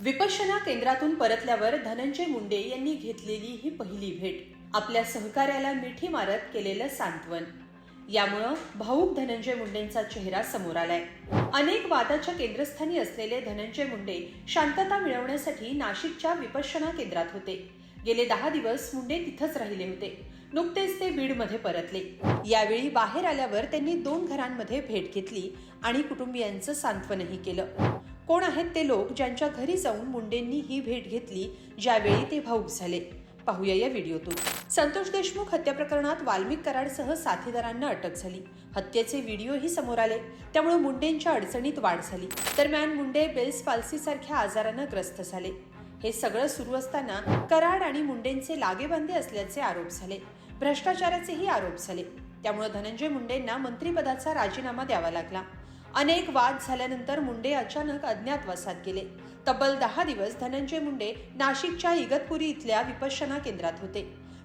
विपश्यना केंद्रातून परतल्यावर धनंजय मुंडे यांनी घेतलेली ही पहिली भेट आपल्या सहकार्याला मिठी मारत केलेलं सांत्वन. यामुळं भाऊक धनंजय मुंडेंचा चेहरा समोर आलाय. अनेक वादाच्या केंद्रस्थानी असलेले धनंजय मुंडे शांतता मिळवण्यासाठी नाशिकच्या विपश्यना केंद्रात होते. गेले दहा दिवस मुंडे तिथंच राहिले होते. नुकतेच ते बीडमध्ये परतले. यावेळी बाहेर आल्यावर त्यांनी दोन घरांमध्ये भेट घेतली आणि कुटुंबियांचं सांत्वनही केलं. कोण आहेत ते लोक ज्यांच्या घरी जाऊन मुंडेंनी ही भेट घेतली ज्यावेळी ते भाऊक झाले? पाहूया या व्हिडिओतून. संतोष देशमुख हत्या प्रकरणात वाल्मिक कराडसह साथीदारांना अटक झाली. हत्येचे व्हिडिओही समोर आले. त्यामुळे मुंडेंच्या अडचणीत वाढ झाली. दरम्यान मुंडे बेल्स पाल्सीसारख्या आजारानं ग्रस्त झाले. हे सगळं सुरू असताना कराड आणि मुंडेंचे लागेबांधे असल्याचे आरोप झाले. भ्रष्टाचाराचेही आरोप झाले. त्यामुळे धनंजय मुंडेंना मंत्रिपदाचा राजीनामा द्यावा लागला. अनेक वाद झाल्यानंतर मुंडे अचानक अज्ञातवासात गेले. तब्बल दहा दिवस धनंजय मुंडे नाशिकच्या इगतपुरी इथल्या विपश्यना केंद्रात होते.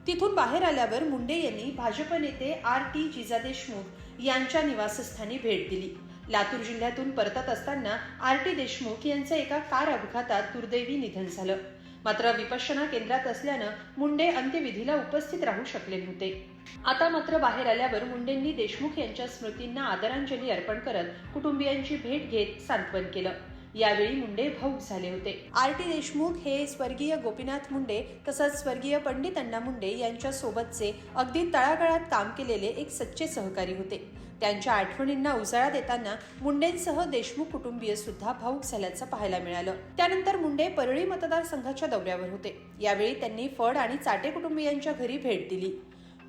तिथून बाहेर आल्यावर मुंडे यांनी भाजप नेते आर टी जिजा देशमुख यांच्या निवासस्थानी भेट दिली. लातूर जिल्ह्यातून परतत असताना आर टी देशमुख यांचं एका कार अपघातात दुर्दैवी निधन झालं. मात्र विपश्यना केंद्रात असल्यानं मुंडे अंत्यविधीला उपस्थित राहू शकले नव्हते. आता मात्र बाहेर आल्यावर मुंडेंनी देशमुख यांच्या स्मृतींना आदरांजली अर्पण करत कुटुंबियांची भेट घेत सांत्वन केलं. यावेळी मुंडे भाऊक झाले होते. आर टी देशमुख हे स्वर्गीय गोपीनाथ मुंडे तसंच स्वर्गीय पंडित अण्णा मुंडे यांच्या सोबतचे अगदी तळागाळात काम केलेले एक सच्चे सहकारी होते. त्यांच्या आठवणींना उजाळा देताना मुंडेंसह देशमुख कुटुंबीय सुद्धा भाऊक झाल्याचं पाहायला मिळालं. त्यानंतर मुंडे परळी मतदारसंघाच्या दौऱ्यावर होते. यावेळी त्यांनी फड आणि चाटे कुटुंबियांच्या घरी भेट दिली.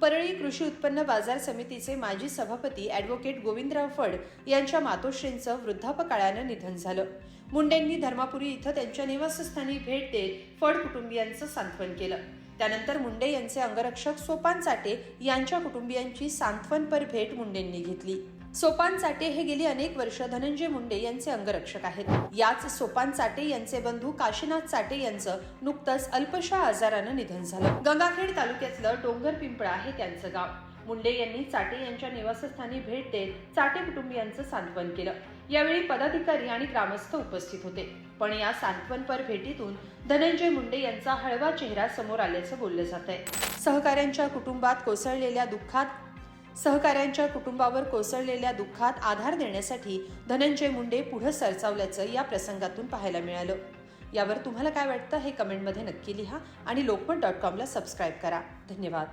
परळी कृषी उत्पन्न बाजार समितीचे माजी सभापती ॲडव्होकेट गोविंदराव फड यांच्या मातोश्रींचं वृद्धापकाळानं निधन झालं. मुंडेंनी धर्मापुरी इथं त्यांच्या निवासस्थानी भेट देत फड कुटुंबियांचं सांत्वन केलं. त्यानंतर मुंडे यांचे अंगरक्षक सोपान चाटे यांच्या कुटुंबियांची सांत्वनपर भेट मुंडेंनी घेतली. सोपान चाटे हे गेली अनेक वर्ष धनंजय मुंडे यांचे अंगरक्षक आहेत. याच सोपान चाटे यांचे बंधू काशीनाथ चाटे यांचं नुकतंच अल्पशा आजारानं निधन झालं. गंगाखेड तालुक्यातलं डोंगर पिंपळा हे त्यांचं गाव. मुंडे यांनी चाटे यांच्या निवासस्थानी भेट देत चाटे कुटुंबियांचं सांत्वन केलं. यावेळी पदाधिकारी आणि ग्रामस्थ उपस्थित होते. पण या सांत्वनपर भेटीतून धनंजय मुंडे यांचा हळवा चेहरा समोर आल्याचं बोललं जात आहे सहकाऱ्यांच्या कुटुंबात कोसळलेल्या दुःखात सहकाऱ्यांच्या कुटुंबावर कोसळलेल्या दुःखात आधार देण्यासाठी धनंजय मुंडे पुढे सरसावल्याचं या प्रसंगातून पाहायला मिळालं. यावर तुम्हाला काय वाटतं हे कमेंटमध्ये नक्की लिहा आणि लोकमत डॉट कॉमला सबस्क्राईब करा. धन्यवाद.